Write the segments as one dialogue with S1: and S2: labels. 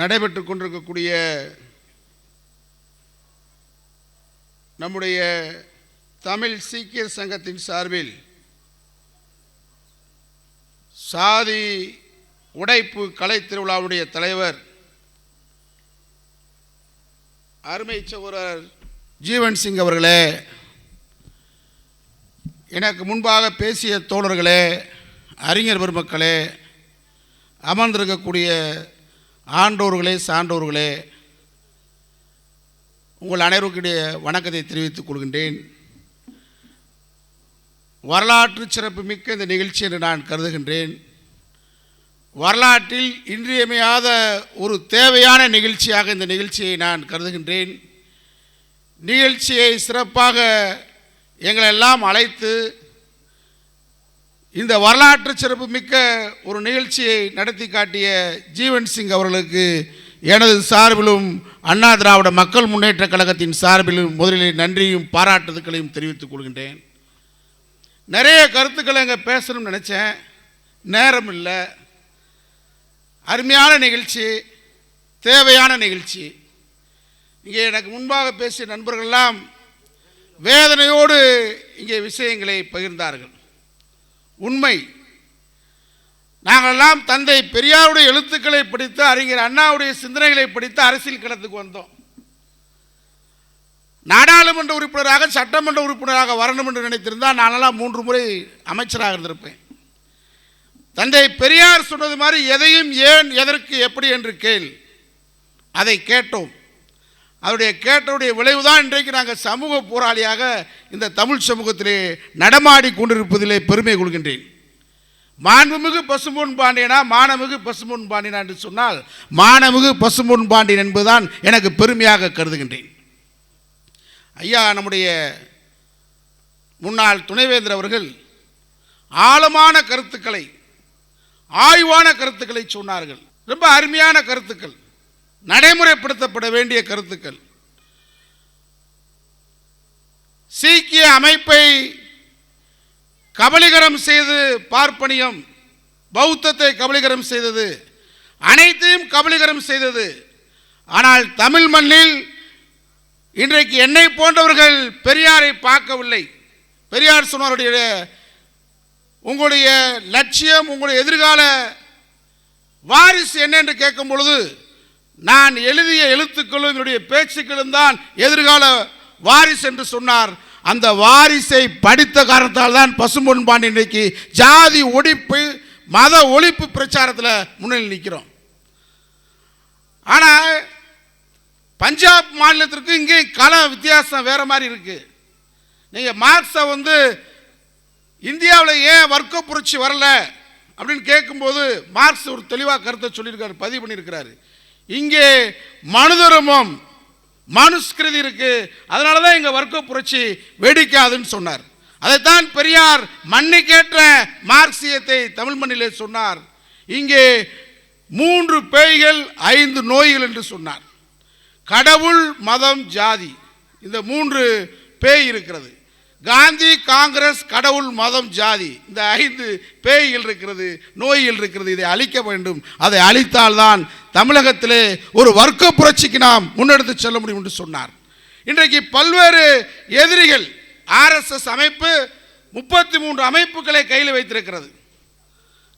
S1: நடைபெற்று கொண்டிருக்கக்கூடிய நம்முடைய தமிழ் சீக்கியர் சங்கத்தின் சார்பில் சாதி உடைப்பு கலை திருவிழாவுடைய தலைவர் அருமை சகோதரர் ஜீவன் சிங் அவர்களே எனக்கு முன்பாக பேசிய தோழர்களே அறிஞர் பெருமக்களே அமர்ந்திருக்கக்கூடிய ஆண்டோர்களே சான்றோர்களே உங்கள் அனைவருக்குடைய வணக்கத்தை தெரிவித்துக் கொள்கின்றேன். வரலாற்று சிறப்பு மிக்க இந்த நிகழ்ச்சி என்று நான் கருதுகின்றேன். வரலாற்றில் இன்றியமையாத ஒரு தேவையான நிகழ்ச்சியாக இந்த நிகழ்ச்சியை நான் கருதுகின்றேன். நிகழ்ச்சியை சிறப்பாக எங்களெல்லாம் அழைத்து இந்த வரலாற்று சிறப்பு மிக்க ஒரு நிகழ்ச்சியை நடத்தி காட்டிய ஜீவன் சிங் அவர்களுக்கு எனது சார்பிலும் அண்ணா திராவிட மக்கள் முன்னேற்ற கழகத்தின் சார்பிலும் முதலில் நன்றியும் பாராட்டுதல்களையும் தெரிவித்துக் கொள்கின்றேன். நிறைய கருத்துக்களை அங்கே பேசணும்னு நினச்சேன். நேரம் இல்லை. அருமையான நிகழ்ச்சி தேவையான நிகழ்ச்சி. இங்கே எனக்கு முன்பாக பேசிய நண்பர்கள்லாம் வேதனையோடு இங்கே விஷயங்களை பகிர்ந்தார்கள். உண்மை. நாங்களெல்லாம் தந்தை பெரியாருடைய எழுத்துக்களை படித்து அறிஞர் அண்ணாவுடைய சிந்தனைகளை படித்து அரசியல் களத்துக்கு வந்தோம். நாடாளுமன்ற உறுப்பினராக சட்டமன்ற உறுப்பினராக வரணும் என்று நினைத்திருந்தால் நானெல்லாம் மூன்று முறை அமைச்சராக இருந்திருப்பேன். தந்தை பெரியார் சொன்னது மாதிரி எதையும் ஏன் எதற்கு எப்படி என்று கேள். அதை கேட்டோம். அவருடைய கேட்டவுடைய விளைவுதான் இன்றைக்கு நாங்கள் சமூக போராளியாக இந்த தமிழ் சமூகத்திலே நடமாடி கொண்டிருப்பதிலே பெருமை கொள்கின்றேன். மாண்புமிகு பசும்பொன் பாண்டியனா மானமிகு பசும்பொன் பாண்டியனா என்று சொன்னால் மானமிகு பசும்பொன் பாண்டியன் என்பதுதான் எனக்கு பெருமையாக கருதுகின்றேன். ஐயா நம்முடைய முன்னாள் துணைவேந்தர் அவர்கள் ஆழமான கருத்துக்களை ஆய்வான கருத்துக்களை சொன்னார்கள். ரொம்ப அருமையான கருத்துக்கள். நடைமுறைப்படுத்தப்பட வேண்டிய கருத்துக்கள். சீக்கிய அமைப்பை கபலிகரம் செய்து பார்ப்பனியம் பௌத்தத்தை கபலிகரம் செய்தது அனைத்தையும் கபலிகரம் செய்தது. ஆனால் தமிழ் மண்ணில் இன்றைக்கு என்னை போன்றவர்கள் பெரியாரை பார்க்கவில்லை. பெரியார் சொன்னாருடைய உங்களுடைய லட்சியம் உங்களுடைய எதிர்கால வாரிசு என்ன என்று கேட்கும் பொழுது நான் எழுதிய எழுத்துக்களும் என்னுடைய பேச்சுக்களும் தான் எதிர்கால வாரிசு என்று சொன்னார். அந்த வாரிசை படித்த காரணத்தால் தான் பசும்பொன் பாண்டி இன்றைக்கு ஜாதி ஒழிப்பு மத ஒழிப்பு பிரச்சாரத்தில் முன்னிலை நிற்கிறோம். ஆனால் பஞ்சாப் மாநிலத்திற்கு இங்கே கல வித்தியாசம் வேறு மாதிரி இருக்குது நீங்கள் மார்க்ஸை வந்து இந்தியாவில் ஏன் வர்க்க புரட்சி வரல அப்படின்னு கேட்கும்போது மார்க்ஸ் ஒரு தெளிவாக கருத்தை சொல்லியிருக்காரு பதிவு பண்ணியிருக்கிறாரு. இங்கே மனுதர்மம் மனுஸ்கிருதி இருக்கு. அதனால தான் இங்கே வர்க்க புரட்சி வெடிக்காதுன்னு சொன்னார். அதைத்தான் பெரியார் மண்ணுக்கேற்ற மார்க்சியத்தை தமிழ் மண்ணிலே சொன்னார். இங்கே மூன்று பேய்கள் ஐந்து நோய்கள் என்று சொன்னார். கடவுள் மதம் ஜாதி. இந்த மூன்று பேய் இருக்கிறது. காந்தி காங்கிரஸ் கடவுள் மதம் ஜாதி. இந்த ஐந்து பேய்கள் இருக்கிறது நோய்கள் இருக்கிறது இதை அழிக்க வேண்டும். அதை அழித்தால்தான் தமிழகத்திலே ஒரு வர்க்க புரட்சிக்கு நாம் முன்னெடுத்து செல்ல முடியும் என்று சொன்னார். இன்றைக்கு பல்வேறு எதிரிகள் ஆர்எஸ்எஸ் அமைப்பு முப்பத்தி மூன்று அமைப்புகளை கையில் வைத்திருக்கிறது.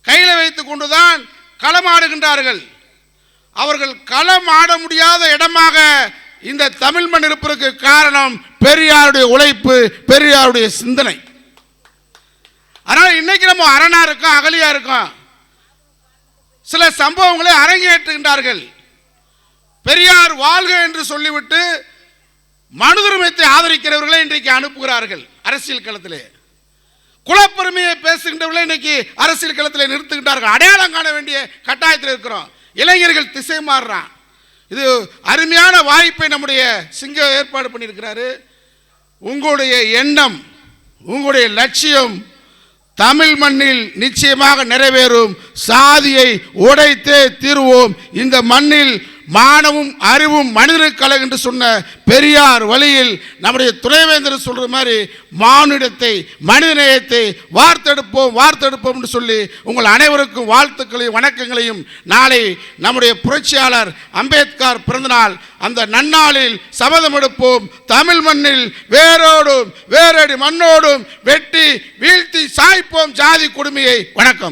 S1: கையில் வைத்து கொண்டுதான் களமாடுகின்றார்கள். அவர்கள் களம் ஆட முடியாத இடமாக இந்த தமிழ் மண் இருப்பதற்கு காரணம் பெரியாருடைய உழைப்பு பெரியாருடைய சிந்தனை. அதனால் இன்னைக்கு நம்ம அரணா இருக்கோம் அகலியா இருக்கோம். சில சம்பவங்களை அரங்கேற்றுகின்றார்கள். பெரியார் வாழ்க என்று சொல்லிவிட்டு மனுதுரிமத்தை ஆதரிக்கிறவர்களை இன்றைக்கு அனுப்புகிறார்கள் அரசியல் களத்திலே. குலப்பெருமையை பேசுகின்றவர்களை இன்னைக்கு அரசியல் களத்தில் நிறுத்துகின்றார்கள். அடையாளம் காண வேண்டிய கட்டாயத்தில் இருக்கிறோம். இளைஞர்கள் திசை மாறுறான். இது அருமையான வாய்ப்பை நம்முடைய சிங்க ஏற்பாடு பண்ணியிருக்கிறாரு. உங்களுடைய எண்ணம் உங்களுடைய லட்சியம் தமிழ் மண்ணில் நிச்சயமாக நிறைவேறும். சாதியை உடைத்தே தீர்வோம். இந்த மண்ணில் மானமும் அறிவும் மனிதனுக்கு அழகு என்று சொன்ன பெரியார் வழியில் நம்முடைய துணைவேந்தர் சொல்கிற மாதிரி மானுடத்தை மனிதநேயத்தை வார்த்தெடுப்போம் வார்த்தெடுப்போம் என்று சொல்லி உங்கள் அனைவருக்கும் வாழ்த்துக்களையும் வணக்கங்களையும் நாளை நம்முடைய புரட்சியாளர் அம்பேத்கர் பிறந்தநாள் அந்த நன்னாளில் சபதம் எடுப்போம். தமிழ் மண்ணில் வேரோடும் வேரடி மண்ணோடும் வெட்டி வீழ்த்தி சாய்ப்போம். ஜாதி கொடுமையை. வணக்கம்.